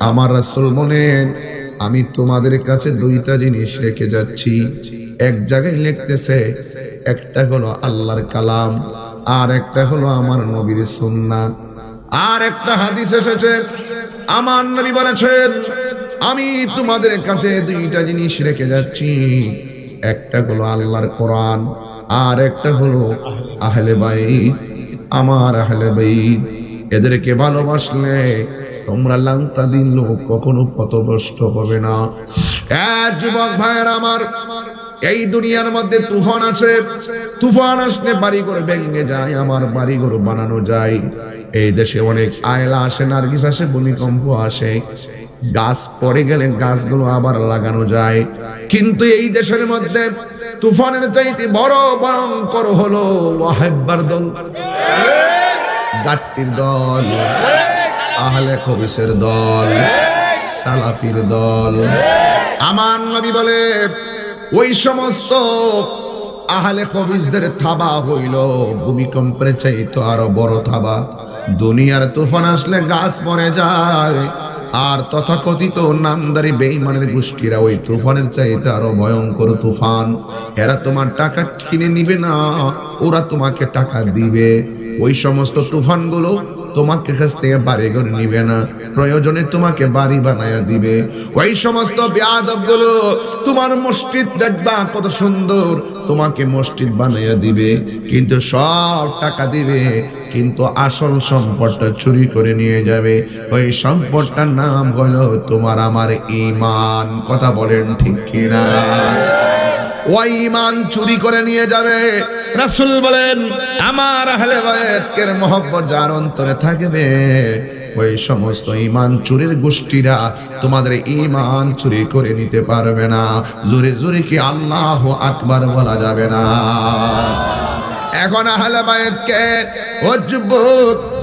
আমার রাসূল বলেন, আমি তোমাদের কাছে দুইটা জিনিস রেখে যাচ্ছি। এক জায়গায় লিখতেছে, একটা হলো আল্লাহর কালাম, আর একটা হলো আমার নবীর সুন্নাহ। আর একটা হাদিস এসেছে, আমার নবী বলেছেন, আমি তোমাদের কাছে দুইটা জিনিস রেখে যাচ্ছি। একটা হলো আল্লাহর কোরআন, আর একটা হলো আহলে বাইত। আমার আহলে বাইত, এদেরকে ভালোবাসলে তোমরা লাংতা দিন লোক কখনো পথভ্রষ্ট হবে না। যুবক ভাইয়ের আমার, এই দুনিয়ার মধ্যে তুফান আসে। তুফান আসলে বাড়িঘর ভেঙে যায়, আমার বাড়িঘর বানানো যায়। এই দেশে অনেক আয়লা আসে, নার্গিস আসে, ভূমিকম্প আসে। গাছ পড়ে গেলে গাছগুলো আবার লাগানো যায়। কিন্তু এই দেশের মধ্যে তুফানের চাইতে বড় ভয়ঙ্কর হলো ওয়াহেব্বার দল গাট্টির দল। আহলে খবিসের দল, সালাফির দল। আমার নবী বলে, ওই সমস্ত আহলে কবিজদের থাবা হইল, ভূমিকম্পের চাইতো আরও বড় থাবা। দুনিয়ার তুফান আসলে গাছ মরে যায়, আর তথাকথিত নামদারি বেইমানের গোষ্ঠীরা ওই তুফানের চাইতে আরও ভয়ঙ্কর তুফান। এরা তোমার টাকা কিনে নিবে না, ওরা তোমাকে টাকা দিবে। ওই সমস্ত তুফানগুলো তোমাকে কাছ থেকে বাড়ি করে নিবে না। প্রয়োজনে তোমাকে বাড়ি বানায়া দিবে। ওই সমস্ত বেয়াদবগুলো তোমার মসজিদ দেখবা কত সুন্দর, তোমাকে মসজিদ বানাইয়া দিবে, কিন্তু সব টাকা দিবে, কিন্তু আসল সম্পদটা চুরি করে নিয়ে যাবে। ওই সম্পদটার নাম হলো তোমার আমার ইমান কথা বলেন ঠিক কিনা? ওই ইমান চুরি করে নিয়ে যাবে রাসূল বলেন, আমার আহলে বায়াতের মহব্বত যার অন্তরে থাকবে, ওই সমস্ত ইমান চুরির গোষ্ঠীরা তোমাদের ইমান চুরি করে নিতে পারবে না। জোরে জোরে কি আল্লাহ আকবার বলা যাবে না? এখন আহলে বায়াতকে ও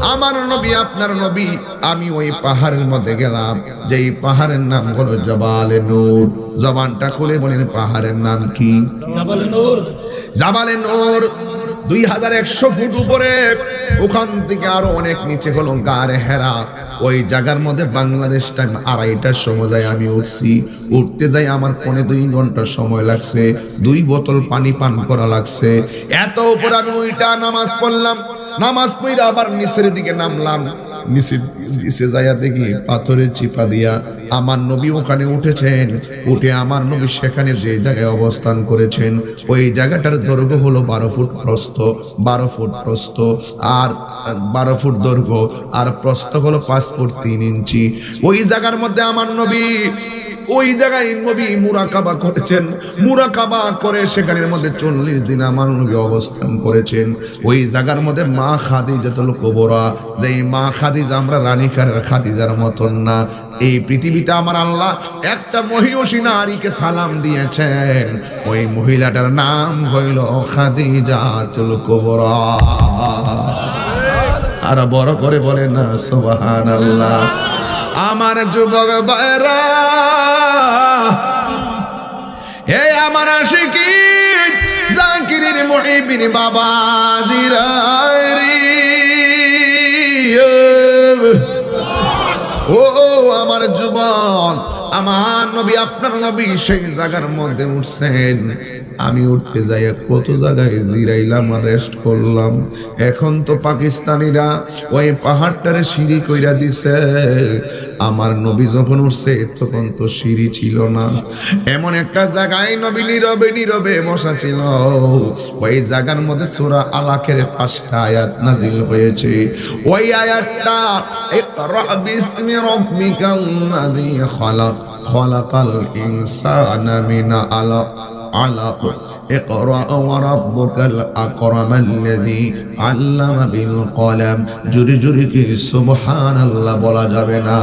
আমার নবী আপনার নবী আমি ওই পাহাড়ের মধ্যে গেলাম। যে এই পাহাড়ের নাম হলো জবালে নূর। জবানটা খুলে বলেন পাহাড়ের নাম কি? জাবাল নূর। জাবালে নূর। দুই হাজার একশো ফুট উপরে। ওখান থেকে আরও অনেক নিচে হলো গারে হেরা। ওই জায়গার মধ্যে বাংলাদেশ টাইম আড়াইটার সময় যায় আমি উঠছি। উঠতে যাই আমার পনে দুই ঘণ্টা সময় লাগছে। দুই বোতল পানি পান করা লাগছে। এত উপরে আমি ওইটা নামাজ পড়লাম। নামাজ পড়ে আবার নিচের দিকে নামলাম। পাথরের চিপা দিয়া আমার নবী ওখানে উঠেছেন। উঠে আমার নবী সেখানে যে জায়গায় অবস্থান করেছেন, ওই জায়গাটার দৈর্ঘ্য হলো বারো ফুট বারো ফুট আর, বারো ফুট দৈর্ঘ্য আর প্রস্থ হলো পাঁচ ফুট তিন ইঞ্চি। ওই জায়গার মধ্যে আমার নবী ওই জায়গায় নবী মুরাকাবা করেছেন। মুরাকাবা করে সেখানের মধ্যে চল্লিশ দিন আমার নবী অবস্থান করেছেন। ওই জায়গার মধ্যে মা খাদিজাতুল কুবরা, যেই মা খাদিজা আমরা রানীকার খাদিজার মতন না। এই পৃথিবীতে আমার আল্লাহ একটা মহিষী নারীকে সালাম দিয়েছেন। ওই মহিলাটার নাম হইল খাদিজাতুল কুবরা। আর বড় করে বলে না, সুবহানাল্লাহ। আমার যুবক বাইরা হে আমার আশিকি জাকিরের মহিবিন বাবা জিরারি ও আমার যুবক, আমার নবী, আপনার নবী সেই জায়গার মধ্যে উঠছেন। আমি উঠতে যাই কত জায়গায় জিরাইলাম আর রেস্ট করলাম। এখন তো পাকিস্তানিরা ওই পাহাড়টারে সিঁড়ি কইরা দিছে। আমার নবী যখন উঠছে, তখন তো সিঁড়ি ছিল না। এমন একটা জায়গায় নবী নীরবে নীরবে বসা ছিল। ওই জায়গার মধ্যে সোরা আলাকের পাঁচটা আয়াত নাজিল হয়েছে। ওই আয়াতটা বিসমি রাব্বিকাল্লাযী খালাক খালাকাল ইনসানা মিন আলাক علق اقرأ وربك الأكرم الذي علم بالقلم جري جري كي سبحان الله بولا جبنا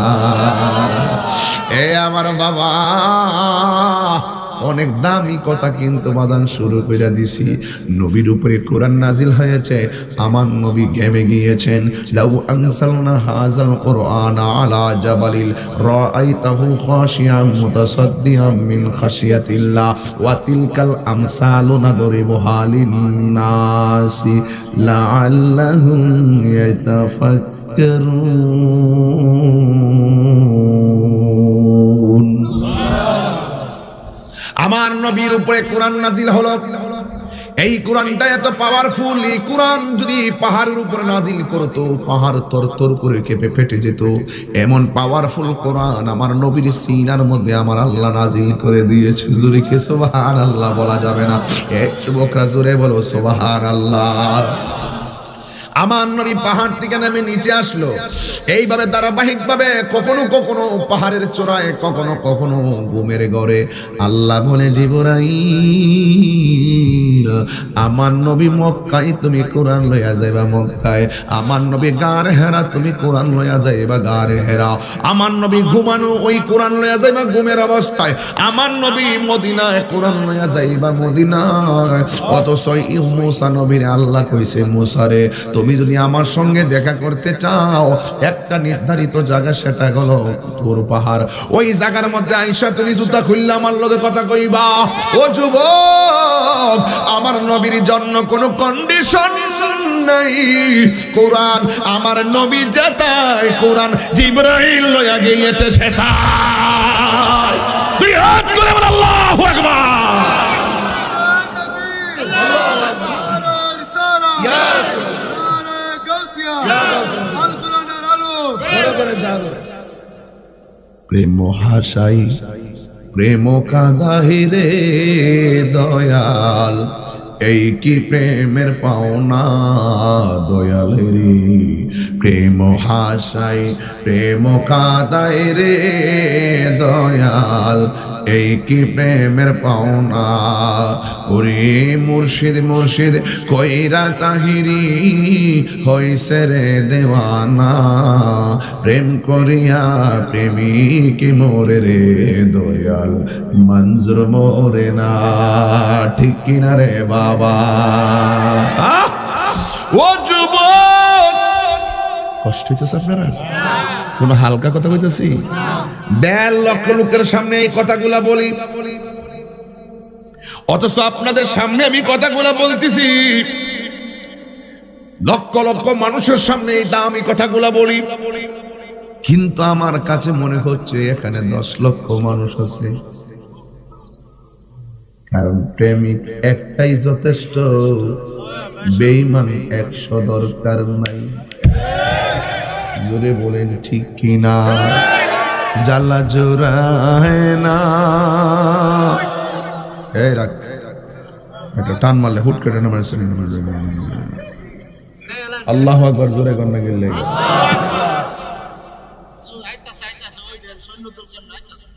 اے امر بابا অনেক দামি কথা কিন্তু বাদান শুরু করে দিছি। নবীর উপরে কোরআন নাজিল হয়েছে, আমার নবী গেমে গিয়েছেন। লাউ আনসালনা হাযাল কোরআন আলা জাবালিল, রাআইতাহু খাশিয়াম মুতাসাদ্দিয়াম মিন খাশিয়াতিল্লাহ, ওয়া তিলকাল আমসালু নাদরিবুহা লিন-নাসি লাআল্লাহুম ইয়াতাফাক্কারুন। আমার নবীর উপরে কোরআন নাজিল হলো। এই কোরআনটা এত পাওয়ারফুল এই কোরআন যদি পাহাড়ের উপরে নাজিল করতো, পাহাড় তরতর করে কেঁপে ফেটে যেত। এমন পাওয়ারফুল কোরআন আমার নবীর সিনার মধ্যে আমার আল্লাহ নাজিল করে দিয়েছে। জোরে কে সোবাহান আল্লাহ বলা যাবে না? এক যুবকরা জোরে বলো সোবাহান আল্লাহ আমার নবী পাহাড় থেকে নেমে নিচে আসলো। এইভাবে ধারাবাহিক ভাবে কখনো কখনো পাহাড়ের চূড়ায়, কখনো কখনো ঘুমের ঘরে। আল্লাহ বলে জীবরাই আমার নবী মক্কায় তুমি কোরআন লইয়া যাইবা মক্কায়। আমার নবী গার হেরা, তুমি কোরআন লইয়া যাইবা গার হেরা। আমার নবী ঘুমানো, ওই কোরআন লইয়া যাইবা ঘুমের অবস্থায়। আমার নবী মদিনায় কোরআন লইয়া যাইবা মদিনায়। অথচ এই মুসা নবীর আল্লাহ কইছে, মুসারে তুমি যদি আমার সঙ্গে দেখা করতে চাও একটা নির্ধারিত জায়গা সেটা হলো তোর পাহাড়। ওই জায়গার মধ্যে আইসা তুমি জুতা খুললে আমার লগে কথা কইবা। ও যুবক আমার নবীর জন্য কোনো কন্ডিশন নাই। কোরআন আমার নবী যেতায় কোরআন জিব্রাইল লইয়া গিয়েছে হাত করে আল্লাহু আকবার। প্রেম হাসাই প্রেম কাদাই রে দয়াল এই কি প্রেমের পাওনা দয়াল রে প্রেম হাসাই, প্রেম কাদাই রে দয়াল। এই কি প্রেমের পাওনা? ওরে মুর্শিদ মুর্শিদ, কইরা তাহিরি হইছে রে দেওয়ানা। প্রেম করিয়া প্রেমিক মোরে রে দয়াল, মঞ্জুর মোরে না। ঠিক কিনা রে বাবা? ও যুবক! কষ্ট হইতেছে আপনারা? কোন হালকা কথা কইতেছি? দেড় লক্ষ লোকের সামনে এই কথাগুলা বলি। অথচ আপনাদের সামনে আমি কথাগুলা বলতেছি। লক্ষ লক্ষ মানুষের সামনে এই দামি কথাগুলা বলি। কিন্তু আমার কাছে মনে হচ্ছে এখানে দশ লক্ষ মানুষ আছে। কারণ প্রেমিক একটাই যথেষ্ট বেইমান একশো দরকার নাই। জোরে বলেন ঠিক কিনা? জ্বালা জোড়ায় না। এই রাখ। একটা টান মারলে হুট করে নামার আল্লাহ আকবার জোরে কন্যা গেলে।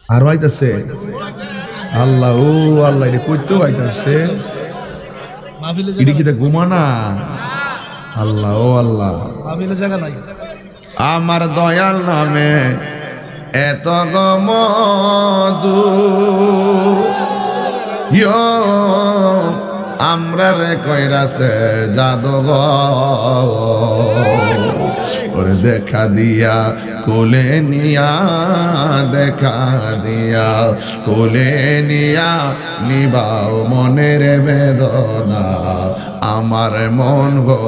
আর আইতাছে আল্লাহ ও আল্লাহ এটা কইতেও আইতাছে এটা কি তা ঘুমানা? আল্লাহ ও আল্লাহ। জায়গা নাই। আমার দয়াল নামে এত গমদু আমরা রে কইরাছে জাদব ওরে দেখা দিয়া কোলে নিয়া দেখা দিয়া কোলে নিয়া নিবাও মনের বেদনা আমার মন গো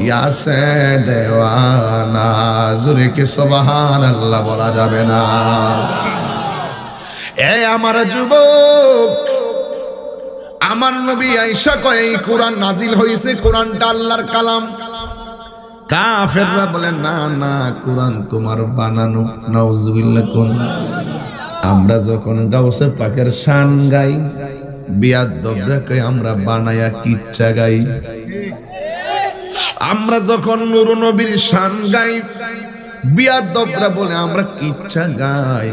ইয়াসে দেওয়ানা জুরে কি সবাহান আল্লাহ বলা যাবে না এ আমার যুবক আমার নবী আইসা কয় এই কোরআন নাজিল হয়েছে কোরআনটা আল্লাহর কালাম কাফেররা বলে, না না, কোরআন তোমার বানানো, নাউজুবিল্লাহ, কোন? আমরা যখন গাউসে পাকের শান গাই, বিয়াদ দবরাকে আমরা বানায়া কিচ্ছা গাই। আমরা যখন নুর নবীর শান গাই, বিয়াদ দবরা বলে আমরা কিচ্ছা গাই।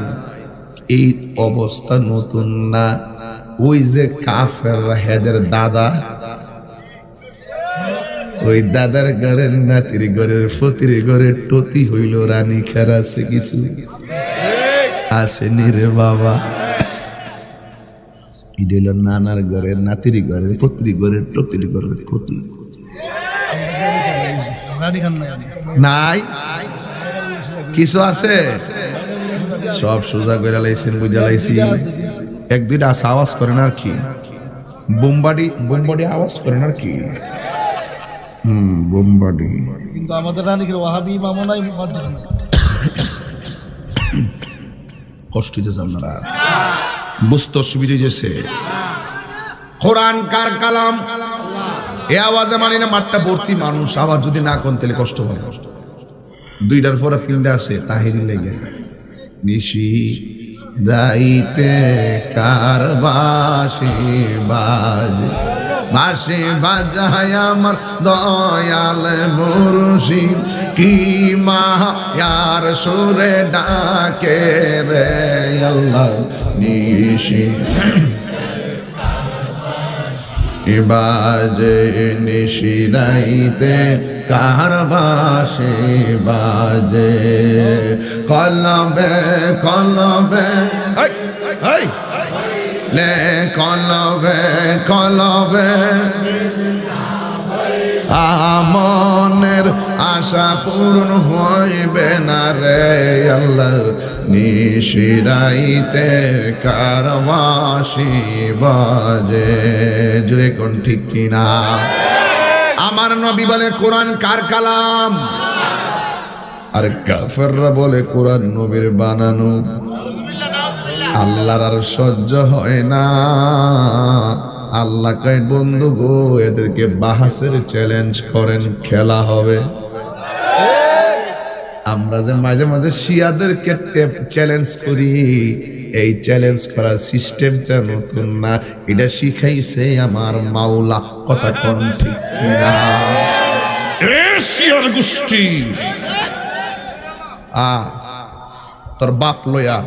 এই অবস্থা নতুন না। ওই যে কাফের হেদের দাদা ওই দাদার ঘরের নাতির ঘরের ফতির ঘরের টতি হইল রানী খেরা আছে কিছু আসেনি রে বাবা। এটা নানার ঘরের নাতির ঘরের পত্রি ঘরের টতির ঘরের ক্ষতি নাই। কিছু আছে? সব সোজা করে লাইছেন, বুঝা লাইছি। এক দুইটা আওয়াজ করেন আর কি। বোমবাড়ি বোমবাড়ি আওয়াজ করেন আর কি। হুম বোমবাড়ি কিন্তু আমাদের রানীকে ওয়াহাবি মামা নাই মসজিদ কষ্ট হইতেছে আপনারা। বুঝতে অসুবিধা হয়েছে। কোরআন কার কালাম? এ আওয়াজে মানি না মাঠটা ভর্তি মানুষ আবার যদি না কোন তাহলে কষ্ট হবে। দুইটার পর তিনটা আছে তাহিরি লেগে। নিশি রাইতে কার বাসি বাজ। বাসি বাজায় আমার দয়াল মুর্শিদ। কি মায়ার সুরে ডাকে রে আল্লাহ নিশি। বাজে নিশিরাইতে কার বাসে বাজে। কলবে কলবে এই, এই, লে কলবে কলবে। আমনের আশা পূর্ণ হইবে না রে আল্লাহ। নিশিরাইতে কারবাসি বাজে। জুড়ে কোন ঠিক কিনা? আমার নবী বলে, কোরআন কার কালাম? আর কাফেররা বলে, কোরআন নবীর বানানো। আল্লাহর আর সহ্য হয় না। আল্লাহ কয় বন্ধু গো এদেরকে বাহাসের চ্যালেঞ্জ করেন খেলা হবে। আমরা যে মাঝে মাঝে শিয়াদেরকে চ্যালেঞ্জ করি এই চ্যালেঞ্জ করার সিস্টেমটা নতুন না। এটা শিখাইছে আমার মাওলা। কথা কোন ঠিক না গোষ্ঠী। আ তোর বাপ লয়া।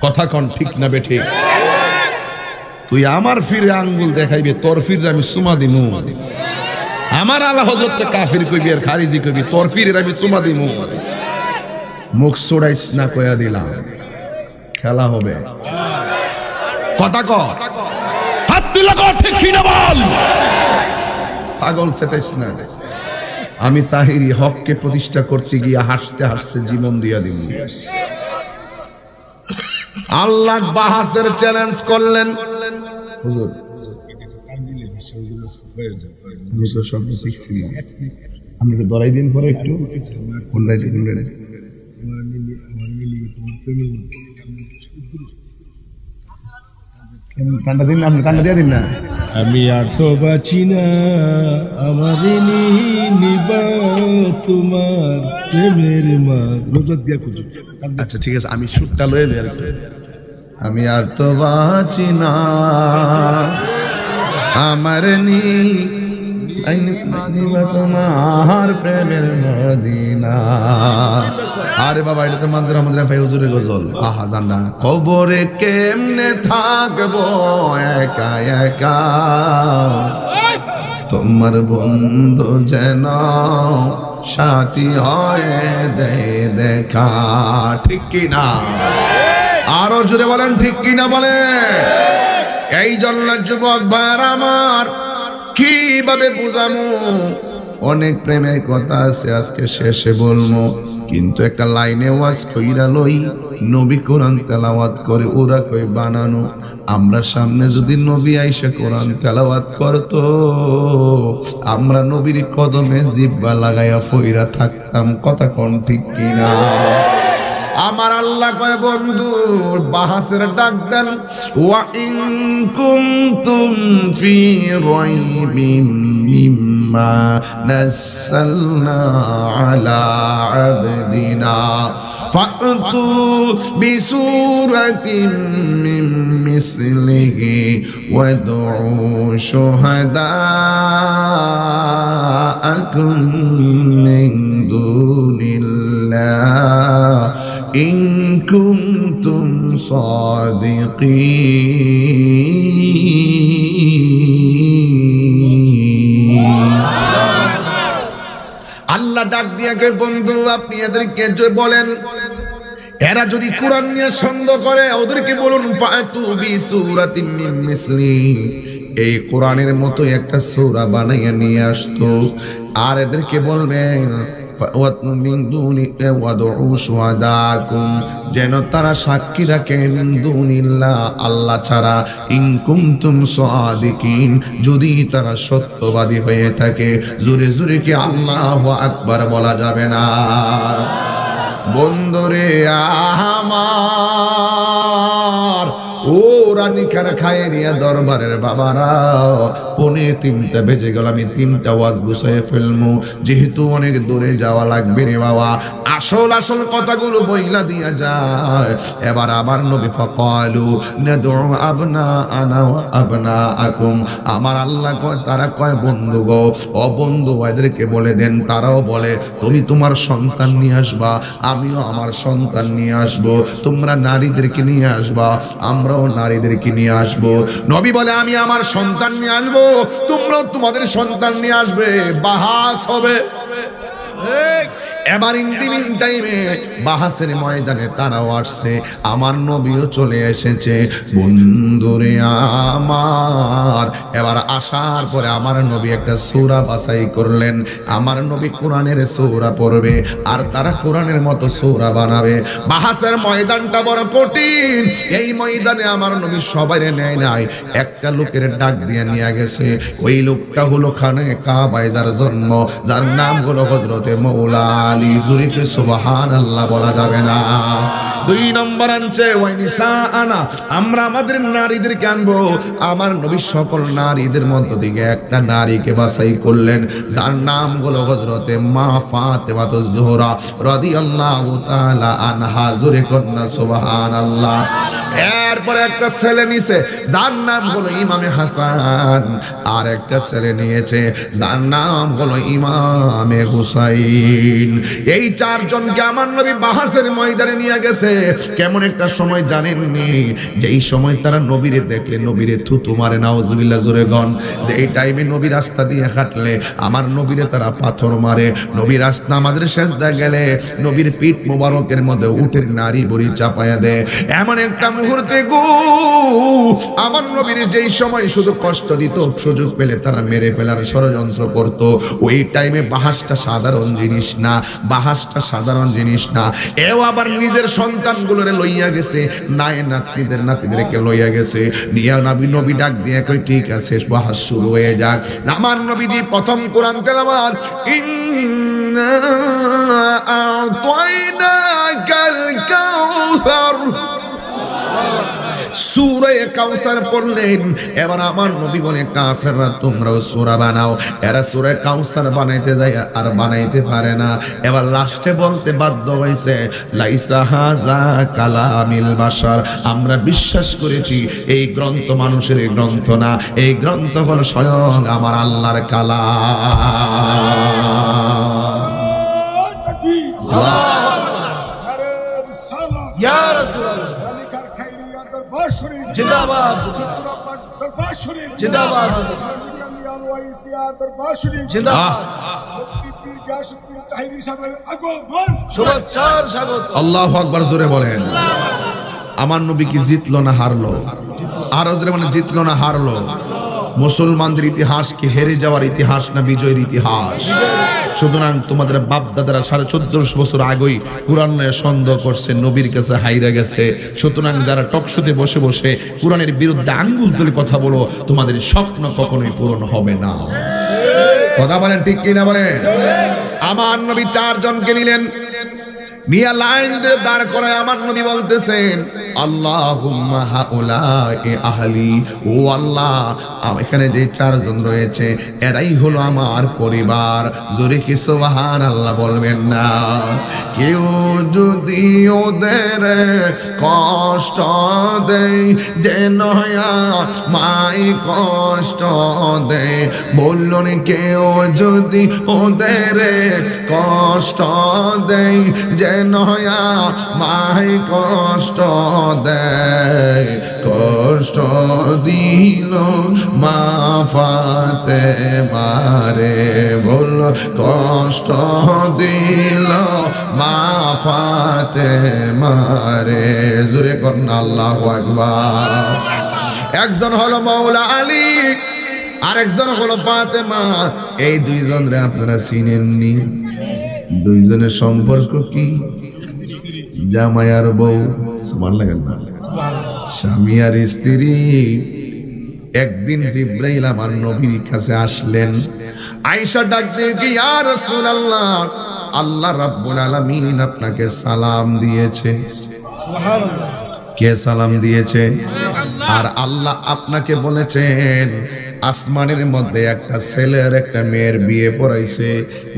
কথা কন, ঠিক না বে ঠিক? তুই আমার ফিরে আঙ্গুল দেখাইবে, তোর ফিরে আমি সুমা দিমু। আমার আল্লাহ কাফির কইবি আর খারিজি কইবি, তোর ফিরে আমি সুমা দিমু। মুখ সোড়াইস না কয়া দিলাম। খেলা হবে। কথা ক। হাত তুলে কর ঠিক কিনা বল। পাগল না। আমি তাহিরি হককে প্রতিষ্ঠা করতে গিয়ে হাসতে হাসতে জীবন দিয়া দিব আল্লাহ বাহাসের চ্যালেঞ্জ করলেন। হুজুর। আমি তো সব শিখছি না। আপনি একটু দরাই দিন পরে একটু। কান্ডা দিন না আপনি কান্ডা দিয়ে দিন না। আমি আর তো বাঁচি না আমার নিবা তোমার প্রেমের মা রোজত দিয়া খুঁজো। আচ্ছা ঠিক আছে আমি সুরটা লয়ে করি। আমি আর তো বাঁচি না আমার নি তোমার প্রেমের মদিনা। আরে বাবা, এটা তো মাঝে আমাদের ভাই, হুজুরের গজল। আহা জানা কবরে কেমনে থাকব একা একা? তোমার বন্ধু যেন সাথী হয়ে, দে, দেখা। ঠিক কি না? আরও জোরে বলেন, ঠিক কি না বলে? এই জন্য যুবক ভাইয়ার আমার, কীভাবে বুঝামু? অনেক প্রেমের কথা আছে, আজকে শেষে বলব। কিন্তু একটা লাইনে ওয়াজ কইরা লই, নবী কোরআন তেলাওয়াত করে, ওরা কই বানানো? আমরা সামনে যদি নবী আইসা কোরআন তেলাওয়াত করতো, আমরা নবীর কদমে জিব্বা লাগাইয়া ফইরা থাকতাম। কথা কোন ঠিক কিনা? আমার আল্লাহ কয়, বন্ধু, বাহাসের ডাক দেন। ওয়া ইন কুনতুম ফি রাইবিন مما نزلنا على عبدنا. فأتوا بسورة من مثله وادعوا شهداءكم من دون الله. إن كنتم صادقين. আল্লাহ ডাক দিয়া কে বন্ধু, আপনি এদেরকে বলেন, এরা যদি কোরআন নিয়ে সন্দেহ করে, ওদেরকে বলুন এই কোরআনের মতো একটা সৌরা বানাইয়া নিয়ে আসতো। আর এদেরকে বলবেন যেন তারা সাক্ষী রাখেন দুনিল্লাহ, আল্লাহ ছাড়া ইন কুনতুম সাদিকিন। যদি তারা সত্যবাদী হয়ে থাকে, জোরে জোরে কি আল্লাহ আকবার বলা যাবে না? বন্দরে আমার পানি খানা খাইয়ে নিয়ে দরবারের বাবারা, পনে তিনটা বেজে গেল, আমি তিনটা ওয়াজ গুছাইয়ে ফেলমু। যেহেতু অনেক দূরে যাওয়া লাগবে রে বাবা, আসল আসল কথাগুলো বইলা দিয়া যায়। এবার আমার নবী ফকালু, নাদু আবনা আনা আবনা আকুম। আমার আল্লাহ কয়, তারা কয়, বন্ধু গো, ও বন্ধু এদেরকে বলে দেন, তারাও বলে, তুমি তোমার সন্তান নিয়ে আসবা, আমিও আমার সন্তান নিয়ে আসব, তোমরা নারীদেরকে নিয়ে আসবা, আমরাও নারীদেরকে নিয়ে আসব? নবী বলে, আমি আমার সন্তান নিয়ে আসব। তোমরাও তোমাদের সন্তান নিয়ে আসবে। বাহাস হবে। এবার ইন্দিমিন টাইমে বাহাসের ময়দানে তারাও আসছে। আমার নবীও চলে এসেছে। বন্ধুরে আমার। এবার আসার পরে আমার নবী একটা সৌরা বাছাই করলেন। আমার নবী কোরআনের সৌরা পড়বে আর তারা কোরআনের মতো সৌরা বানাবে। বাহাসের ময়দানটা বড় কঠিন। এই ময়দানে আমার নবী সবাই নেয় নাই। একটা লোকের ডাক দিয়ে নিয়ে গেছে। ওই লোকটা হলো খানে কাবায়, যার জন্ম, যার নাম হলো হজরতে মৌলা আলী জুরিকে সুবাহান আল্লাহ বলা যাবে না। দুই নম্বর আনছে ওই নিসা আনা আমরা আমাদের নারীদেরকে আনব। আমার নবী সকল নারীদের মধ্য থেকে একটা নারীকে বাছাই করলেন, যার নাম হলো হজরতে মা ফাতেমা তো জোহরা রাদিয়াল্লাহু তাআলা আনহা। জুরে কন্যা সুবহান আল্লাহ এরপরে একটা ছেলে নিছে, যার নাম হলো ইমামে হাসান। আর একটা ছেলে নিয়েছে, যার নাম হলো ইমামে হুসাইন। এই চারজনকে আমার নবী বাহাসের ময়দানে নিয়ে গেছে। কেমন একটা সময় জানেননি? এই সময় তারা নবীরে দেখলে, নবীরে থুতু মারে, নাউজুবিল্লাহ, জোরে গন, যে এই টাইমে নবী রাস্তা দিয়ে হাঁটলে, আমার নবীরে তারা পাথর মারে, নবী রাস্তা আমাদের শেষ গেলে, নবীর পিঠ মোবারকের মধ্যে উঠের নারী বড়ি চাপায়া দেয়। এমন একটা মুহূর্তে গো, আমার নবীর যেই সময় শুধু কষ্ট দিত, সুযোগ পেলে তারা মেরে ফেলার ষড়যন্ত্র করত। ওই টাইমে বাহাসটা সাধারণ জিনিস না, বাহাসটা সাধারণ জিনিস না। এও আবার নিজের সন্তানগুলোরে লইয়া গেছে। নাই নাতনিদের নাতিদেরকে লইয়া গেছে। নিয়া নবী নবী ডাক দিয়ে কই ঠিক আছে, বাহাস শুরু হয়ে যাক। আমার নবীজি প্রথম কোরআন তেলাওয়াত, ইন্না আ'তাইনাকাল কাউসার। সুরে কাউসার পড়লেন। এবার আমার নবী বলে কাফেররা তোমরাও সূরা বানাও। এরা সুরে কাউসার বানাইতে যায় আর বানাইতে পারে না। এবার লাস্টে বলতে বাধ্য হয়েছে লাইসা হাজা কালামিল বাশার। আমরা বিশ্বাস করেছি এই গ্রন্থ মানুষের গ্রন্থ না। এই গ্রন্থ হলো স্বয়ং আমার আল্লাহর কালা রাসূলুল্লাহ জিন্দাবাদ। জোরে বলেন। আমার নবী কি জিতলো না হারলো? আর মানে জিতলো না হারলো? মুসলমানদের ইতিহাস কি হেরে যাওয়ার ইতিহাস না বিজয়ের ইতিহাস? সুতরাং তোমাদের বাপ দাদারা সাড়ে চোদ্দশো বছর আগেই কোরআন সন্দেহ করছে, নবীর কাছে হাইরা গেছে। সুতরাং যারা টকশোতে বসে বসে কোরআনের বিরুদ্ধে আঙ্গুল তুলে কথা বলো, তোমাদের স্বপ্ন কখনোই পূরণ হবে না। কথা বলেন ঠিক কিনা বলেন? আমার নবী চারজনকে নিলেন। মিয়া লাইন দাঁড় করায় আমার নবী বলতেছেন আল্লাহ এখানে যে চারজন রয়েছে, এরাই হলো আমার পরিবার। জোরে কি সুবহান আল্লাহ বলবেন না? কেউ যদি ওদের কষ্ট দেয়, যে নয়া মাই কষ্ট দেয়, বললেন কেউ যদি ওদের কষ্ট দেয়, যে নয়া মাই কষ্ট দেয়, কষ্ট দিল মা ফাতে মারে বল কষ্ট দিল মা ফাতে মারে। জুরে করুন আল্লাহ একবার একজন হলো মৌলা আলী, আরেকজন হলো ফাতেমা। এই দুইজন রে আপনারা চিনেননি? দুইজনের সম্পর্ক কি? জামাই আর বউ সমান লাগেন না? স্বামী আর স্ত্রী একদিন জিব্রাইল আমার নবীর কাছে আসলেন আয়েশা ডাক দিয়ে কি ইয়া রাসূলুল্লাহ আল্লাহ রাব্বুল আলামিন আপনাকে সালাম দিয়েছে। সুবহানাল্লাহ। কে সালাম দিয়েছে? আর আল্লাহ আপনাকে বলেছেন আসমানের মধ্যে একটা ছেলের একটা মেয়ের বিয়ে পড়াইছে।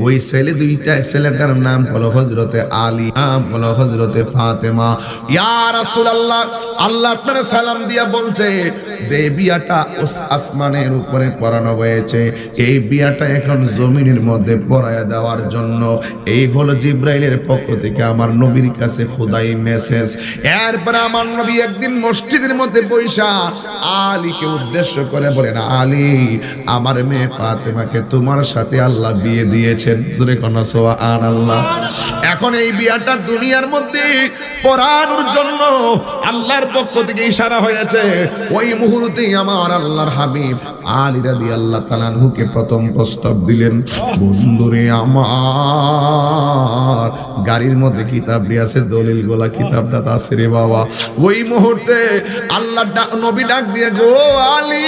ওই ছেলে দুইটা ছেলেটার নাম হলো হজরতে আলী, নাম হলো হজরতে ফাতেমা। ইয়া রাসূলুল্লাহ, আল্লাহ আল্লাহ আপনার সালাম দিয়া বলছে যে বিয়াটা ওস আসমানের উপরে পড়ানো হয়েছে। এই বিয়াটা এখন জমিনের মধ্যে পড়ায়া দেওয়ার জন্য। এই হলো জিব্রাইলের পক্ষ থেকে আমার নবীর কাছে খোদাই মেসেজ এরপরে আমার নবী একদিন মসজিদের মধ্যে বৈশা আলীকে উদ্দেশ্য করে বলেন, আলী আমার মেয়ে ফাতেমাকে তোমার সাথে আল্লাহ বিয়ে দিয়েছেন। জোরে কনা সোয়া আন আল্লাহ এখন এই বিয়াটা দুনিয়ার মধ্যে পড়ানোর জন্য আল্লাহর পক্ষ থেকে ইশারা হয়েছে। ওই মুহূর্তেই আমার আল্লাহর হাবিব আলী রাদি আল্লাহ তালানহুকে প্রথম প্রস্তাব দিলেন, বন্ধুরে আমার, গাড়ির মধ্যে কিতাব আছে দলিল গোলা কিতাবটা তা রে বাবা। ওই মুহূর্তে আল্লাহ নবী ডাক দিয়ে, গো আলী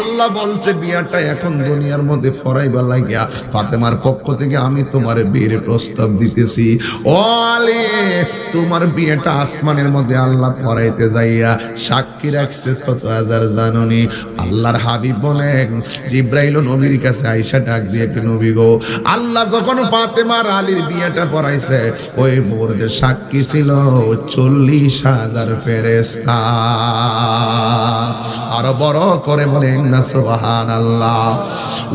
আল্লাহ বলছে, বিয়াটা এখন দুনিয়ার মধ্যে ফরাইবা লাগিয়া ফাতেমার পক্ষ থেকে আমি তোমার বিয়ের প্রস্তাব দিতেছি। ও আলী, তোমার বিয়েটা আসমানের মধ্যে আল্লাহ পড়াইতে যাইয়া সাক্ষী রাখছে কত হাজার জাননি। আল্লাহর হাবিব বলেন, জিব্রাইল নবীর কাছে আইসা ডাক দিয়ে কি নবী গো, আল্লাহ যখন ফাতেমার আলীর বিয়েটা পড়াইছে, ওই মুহূর্তে সাক্ষী ছিল চল্লিশ হাজার ফেরেস্তা আরও বড় করে বলেন না সোহান আল্লাহ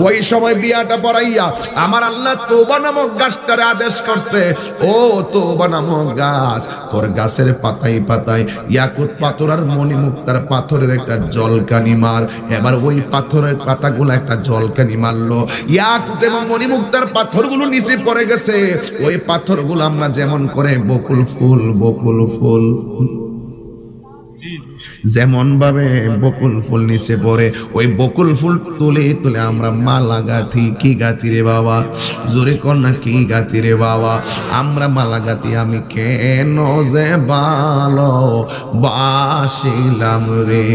ওই সময় বিয়াটা পড়াইয়া আমার আল্লাহ তোবা নামক গাছটারে আদেশ করছে, ও তোবা নামক গাছ, তোর গাছের পাতাই পাতায় ইয়াকুত পাথর আর মণিমুক্তার পাথরের একটা জলকানি মার। এবার ওই পাথরের পাতাগুলো একটা জলকানি মারলো। ইয়াকুত এবং মণিমুক্তার পাথরগুলো নিচে পড়ে গেছে। ওই পাথরগুলো আমরা যেমন করে বকুল ফুল বকুল ফুল। যেমন ভাবে বকুল ফুল নিচে পড়ে, ওই বকুল ফুল তুলে তুলে আমরা মালা গাথি, কি গাথি রে বাবা? জোরে না, কি গাথি রে বাবা? আমরা মালা গাথি, আমি কেন যে ভালো বাসিলাম রে?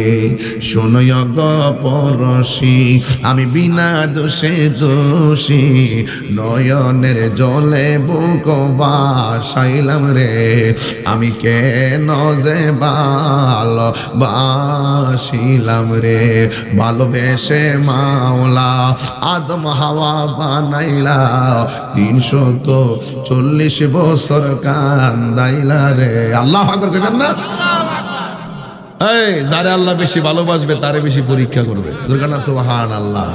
শোনয় গপরসি আমি বিনা দোষে দোষী, নয়নের জলে বুক বাসাইলাম রে। আমি কেন যে ভালো বাসিলাম রে। ভালোবেসে মাওলা আদম হাওয়া বানাইলা। তিনশো তো চল্লিশ বছর কান্দাইলা রে। আল্লাহ আগর করবেন না? এই যারে আল্লাহ বেশি ভালোবাসবে তারে বেশি পরীক্ষা করবে। দুর্গানা সুবহান আল্লাহ